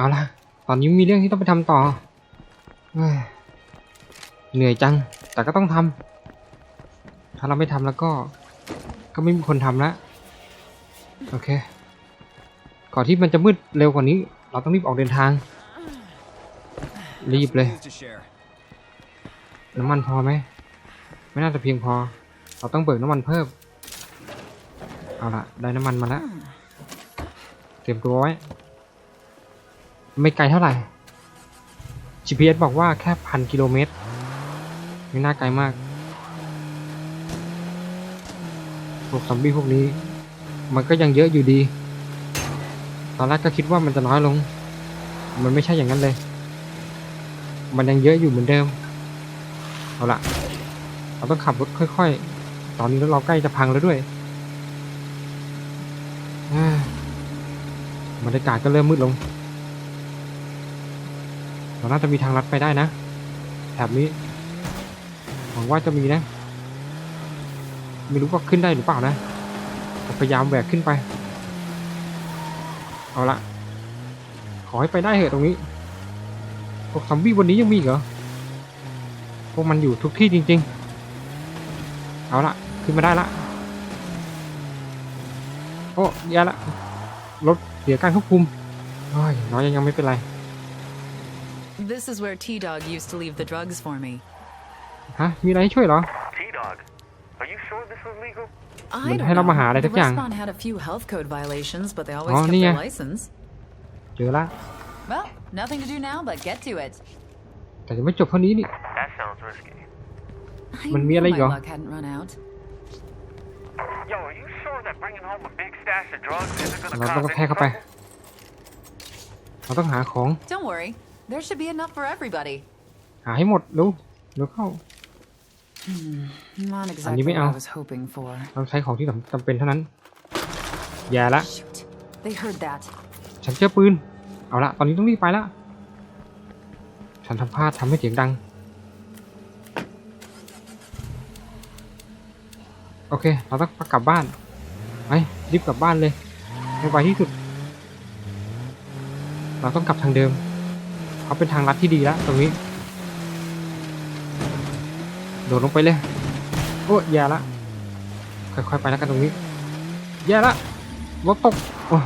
เอาละตอนนี้มีเรื่องที่ต้องไปทำต่อ เหนื่อยจัง แต่ก็ต้องทำ ถ้าเราไม่ทำแล้วก็ ก็ไม่มีคนทำล้วโอเค ก่อนที่มันจะมืดเร็วกว่านี้ เราต้องรีบออกเดินทาง รีบเลย น้ำมันพอไหม ไม่น่าจะเพียงพอ เราต้องเบิกน้ำมันเพิ่ม เอาละได้น้ำมันมาแล้ว เตรียมตัวไว้ ไม่ไกลเท่าไหร่ GPS บอกว่าแค่พันกิโลเมตร ไม่น่าไกลมากพวกซอมบี้พวกนี้ มันก็ยังเยอะอยู่ดี ตอนแรกก็คิดว่ามันจะน้อยลง มันไม่ใช่อย่างนั้นเลย มันยังเยอะอยู่เหมือนเดิม เอาละเราต้องขับรถค่อยๆ ตอนนี้รถเราใกล้จะพังแล้วด้วยอ่าบรรยากาศก็เริ่มมืดลง เราน่าจะมีทางลัดไปได้นะแถบนี้หวังว่าจะมีนะไม่รู้ว่าขึ้นได้หรือเปล่านะพยายามแหวกขึ้นไป เอาละขอให้ไปได้เถอะตรงนี้พวกซอมบี้วันนี้ยังมีเหรอพวกมันอยู่ทุกที่จริง ๆ เอาละขึ้นมาได้ละโอ้ย่ละรถเสียการควบคุมโอ้ยน้อยยังไม่เป็นไร This is where T Dog used to leave the drugs for me. ฮะ มีอะไรให้ช่วยเหรอ T-Dog, are you sure this was legal? I Mình don't hay lắm mà know. hả, đây The chắc chắn. restaurant had a few health code violations, but they always Ồ, kept đi their nha. license. เจอละ Well, nothing to do now but get to it. แต่จะไม่จบเท่านี้นี่ That sounds risky. I Mình knew biết lấy my gì? luck hadn't run out. Yo, are you sure that bringing home a big stash of drugs isn't gonna เรา cause ต้อง any แค่เข้าไป trouble? เราต้องหาของ Don't worry, there should be enough for everybody. หาให้หมดเร็วเร็วเข้า Not Anh exactly biết what I không? was hoping for. เราใช้ของที่จำเป็นเท่านั้น อย่าละ Shoot, they heard that. ฉันเจอปืน เอาละ ตอนนี้ต้องรีบไปละ ฉันทำพลาดทำให้เสียงดัง โอเค เราต้องกลับบ้านไปรีบกลับบ้านเลยให้ไวที่สุด เราต้องกลับทางเดิม เขาเป็นทางลัดที่ดีแล้วตรงนี้ โดดลงไปเลย โอ้ยแย่ละ ค่อยๆไปแล้วกันตรงนี้ แย่ละรถตกโอ้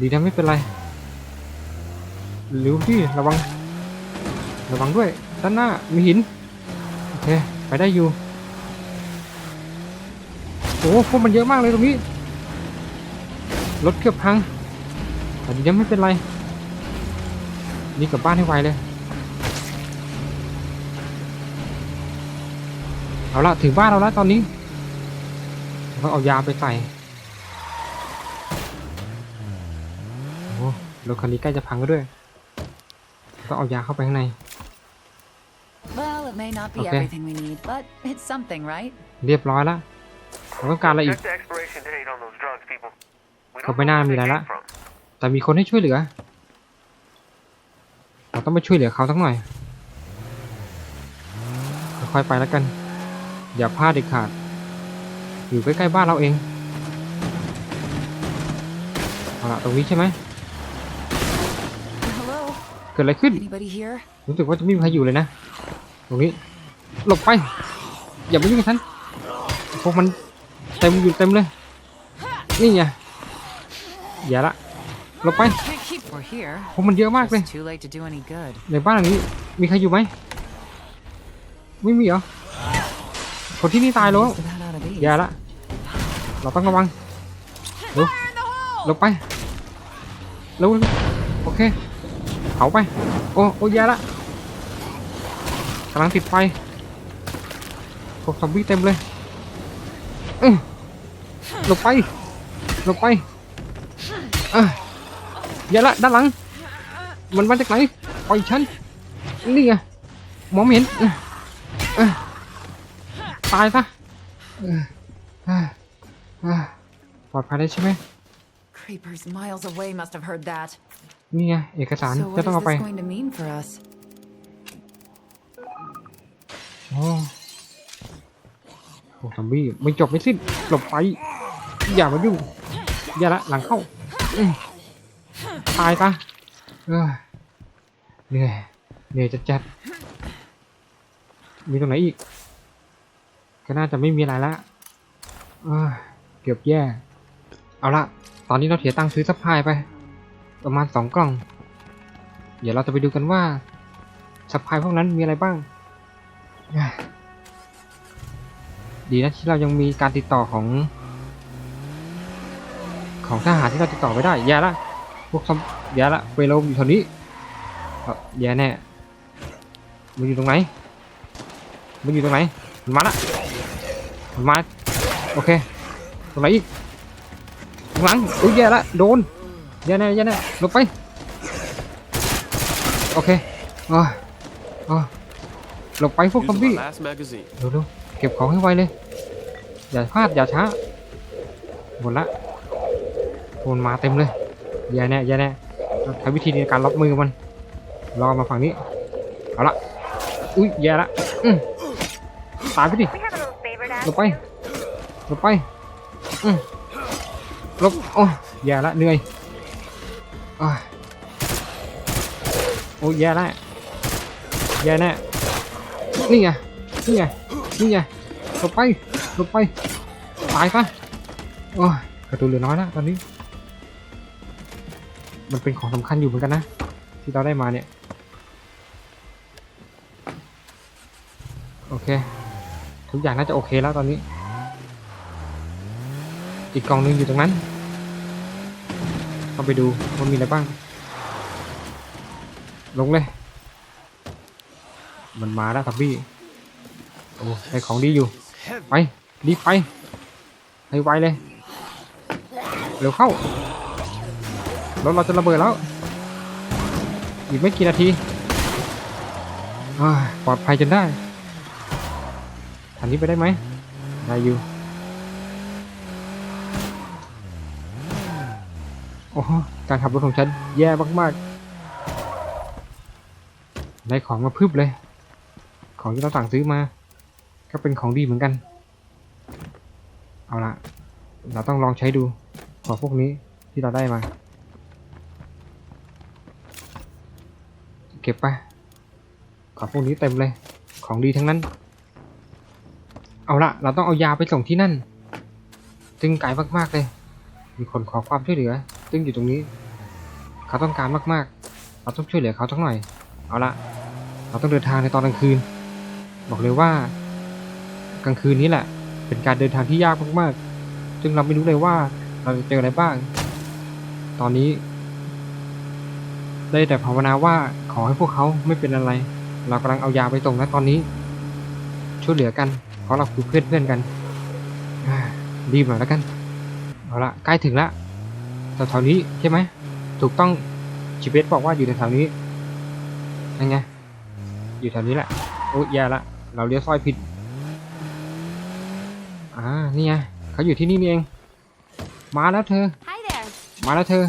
ดีนะไม่เป็นไรเร็วพี่ระวัง ระวังด้วย ด้านหน้ามีหิน โอเค ไปได้อยู่ โอ้พวกมันเยอะมากเลยตรงนี้ รถเกือบพังแต่ดีนะไม่เป็นไร นี่กลับบ้านให้ไวเลย เอาละถึงบ้านเราแล้วตอนนี้เราเอายาไปใส่โอ้รถคันนี้ใกล้จะพังก็ด้วยต้องเอายาเข้าไปข้างใน Well, it may not be Okay. everything we need, but it's something, right? เรียบร้อยแล้วเราต้องการอะไรอีก Check the expiration date on those drugs, people. We Không don't phải know nào where mình they lại came đó. from. แต่มีคนให้ช่วยเหลือ เราต้องไปช่วยเหลือเขาสักหน่อย ค่อยๆไปแล้วกัน อย่าพลาดเด็ดขาด อยู่ใกล้ๆบ้านเราเอง เอาละตรงนี้ใช่ไหม Hello? เกิดอะไรขึ้น Anybody here? รู้สึกว่าจะไม่มีใครอยู่เลยนะ ตรงนี้ หลบไป อย่ามายุ่งกับฉันพวกมันเต็มอยู่เต็มเลย นี่ไงอย่าละหลบไป Can't keep we're here. พวกมันเยอะมากเลย Just too late to do any good. ในบ้านหลังนี้มีใครอยู่ไหมไม่มีเหรอคนที่นี่ตายแล้ว Most of that out of these. อย่าละ เราต้องระวังเร็วหลบไปเร็วโอเคเผาไป โอ้โอ้แย่ละกำลังติดไฟพวกซอมบี้เต็มเลยเอ้ยหลบไปหลบไปเอ้ย อย่าละด้านหลัง มันมาจากไหนปล่อยฉันนี่ไงมองไม่เห็นเอ้ยเอ้ยตายซะเอ้ยเอ้ยเอ้ยปลอดภัยได้ใช่ไหม Creepers miles away must have heard that. นี่ไงเอกสาร So จะ what ต้อง is เอาไป this going to mean for us? โอ้โหซอมบี้ไม่จบไม่สิ้นหลบไป อย่ามายุ่งอย่าละหลังเข้าอื้อ ตายซะเหนื่อยเหนื่อยจัดจัดมีตรงไหนอีก ก็น่าจะไม่มีอะไรละเกือบแย่ เอาละตอนนี้เราเสียตั้งซื้อซัพพลายไป ประมาณสองกล่อง เดี๋ยวเราจะไปดูกันว่าซัพพลายพวกนั้นมีอะไรบ้าง ดีนะที่เรายังมีการติดต่อของ ของทหารที่เราติดต่อไม่ได้ แย่ละ วกซอมแย่ละเวโรมอยู่แถวนี้เอ้าแย่แน่มันอยู่ตรงไหนมันอยู่ตรงไหนมันมาละมันมาโอเคตรงไหนอีกข้างหลังอุ้ยแย่ละโดนแย่แน่แย่แน่หลบไปโอเคอ๋ออ๋อหลบไปพวกซอม Use บี้ the last magazine. เร็วๆเก็บของให้ไวเลยอย่าพลาดอย่าช้าหมดละมันมาเต็มเลย แย่แน่แย่แน่ใช้วิธีในการล็อกมือมันรอมาฝั่งนี้ เอาละ อุ้ยแย่ละอืมตายไปดิลบไปลบไปอืมลบโอ้ยแย่ละเหนื่อยโอ้ยโอ้ยแย่ละแย่แน่นี่ไงนี่ไงนี่ไงลบไปลบไปตายซะโอ้ยกระตูนเหลือน้อยแล้วตอนนี้ มันเป็นของสำคัญอยู่เหมือนกันนะ ที่เราได้มาเนี่ย โอเค ทุกอย่างน่าจะโอเคแล้วตอนนี้ อีกกล่องหนึงอยู่ตรงนั้นเข้าไปดูว่ามีอะไรบ้าง ลงเลย มันมาแล้วทับบี้โอ้ได้ของดีอยู่ ไปรีบไปให้ไวเลย เร็วเข้า รถเราจะระเบิดแล้ว อีกไม่กี่นาทีปลอดภัยจนได้ทันนี้ไปได้ไหมได้อยู่โอ้การขับรถของฉันแย่มากๆ ได้ของมาพึบเลย ของที่เราสั่งซื้อมา ก็เป็นของดีเหมือนกัน เอาละเราต้องลองใช้ดู ของพวกนี้ที่เราได้มา เก็บไป ของพวกนี้เต็มเลย ของดีทั้งนั้น เอาละเราต้องเอายาไปส่งที่นั่นซึ่งไกลมากๆเลย มีคนขอความช่วยเหลือซึ่งอยู่ตรงนี้ เขาต้องการมากๆ เราต้องช่วยเหลือเขาทั้งหน่อย เอาละเราต้องเดินทางในตอนกลางคืน บอกเลยว่า กลางคืนนี้แหละ เป็นการเดินทางที่ยากมากๆซึงเราไม่รู้เลยว่าเราจะเจออะไรบ้าง ตอนนี้ได้แต่ภาวนาว่า ขอให้พวกเขาไม่เป็นอะไร เรากำลังเอายาไปส่งนะตอนนี้ ช่วยเหลือกัน เพราะเราคือเพื่อนเพื่อนๆกันอ่ารีบหน่อยแล้วกัน เอาละใกล้ถึงละแถวๆนี้ใช่ไหม ถูกต้องจีเบอกว่าอยู่แถวๆนี้ยังไง อยู่แถวนี้แหละ โอ้ยแย่ละ เราเลี้ยวซอยผิด อ่า นี่ไงเขาอยู่ที่นี่นี่เอง มาแล้วเธอ Hi there. มาแล้วเธอ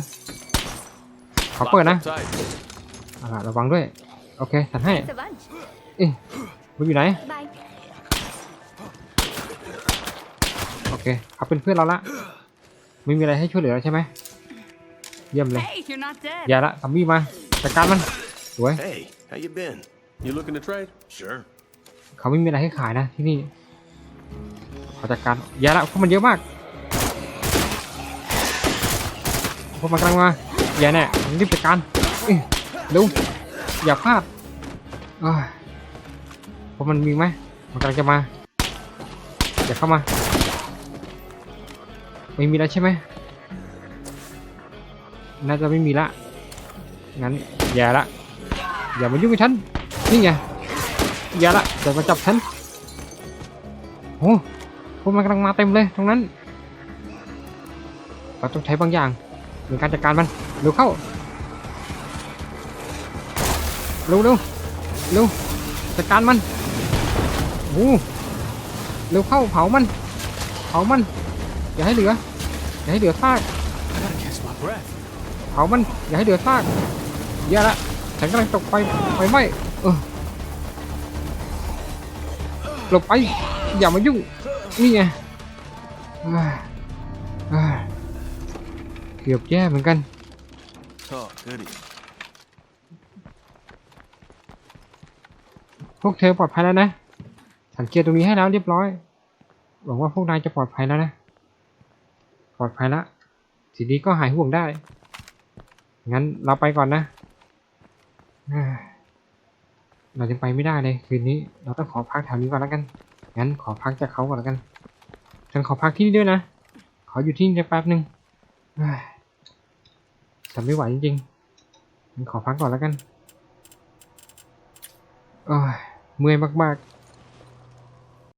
ขอเปิด Lock นะ up tight. เอาล่ะระวังด้วย โอเคฉันให้ It's a bunch. เอ๊ะมันอยู่ไหน Bye. โอเคเขาเป็นเพื่อนเราละไม่มีอะไรให้ช่วยเหลือแล้วใช่ไหมเยี่ยมเลย Hey, you're not dead. อย่าละซัมบี้มาจัดการมันสวย Hey, how you been? You looking to trade? Sure. เขาไม่มีอะไรให้ขายนะที่นี่ขอจัดการอย่าละพวกมันเยอะมากพวกมันกำลังมาอย่าแน่รีบจัดการเอ้ย เร็วอย่าพลาดเอ้ยพวกมันมีไหมมันกำลังจะมา อย่าเข้ามา ไม่มีแล้วใช่ไหมน่าจะไม่มีละ งั้นอย่าละ อย่ามายุ่งกับฉัน นี่ไง อย่าละเดี๋ยวมาจับฉัน โอ้พวกมันกำลังมาเต็มเลยตรงนั้น เราต้องใช้บางอย่างในการจัดการมัน เร็วเข้า เร็วเร็วเร็วจัดการมันโอ้เร็วเข้าเผามัน เผามัน อย่าให้เหลือ อย่าให้เหลือซากเผามัน อย่าให้เหลือซากอย่าละฉันกำลังตกไฟไฟไหม้เออหลบไป อย่ามายุ่ง นี่ไงเกือบแย่เหมือนกัน วกเธอปลอดภัยแล้วนะ สังเกตตรงนี้ให้แล้วเรียบร้อย หวังว่าพวกนายจะปลอดภัยแล้วนะ ปลอดภัยละ ทีนี้ก็หายห่วงได้ งั้นเราไปก่อนนะ เราจะไปไม่ได้เลยคืนนี้ เราต้องขอพักแถวนี้ก่อนแล้วกัน งั้นขอพักจากเขาก่อนแล้วกัน ฉันขอพักที่นี่ด้วยนะ ขออยู่ที่นี่แป๊บหนึ่งเฮ้ยฉันไม่ไหวจริงๆขอพักก่อนแล้วกัน โอ้ย เมื่อยมาก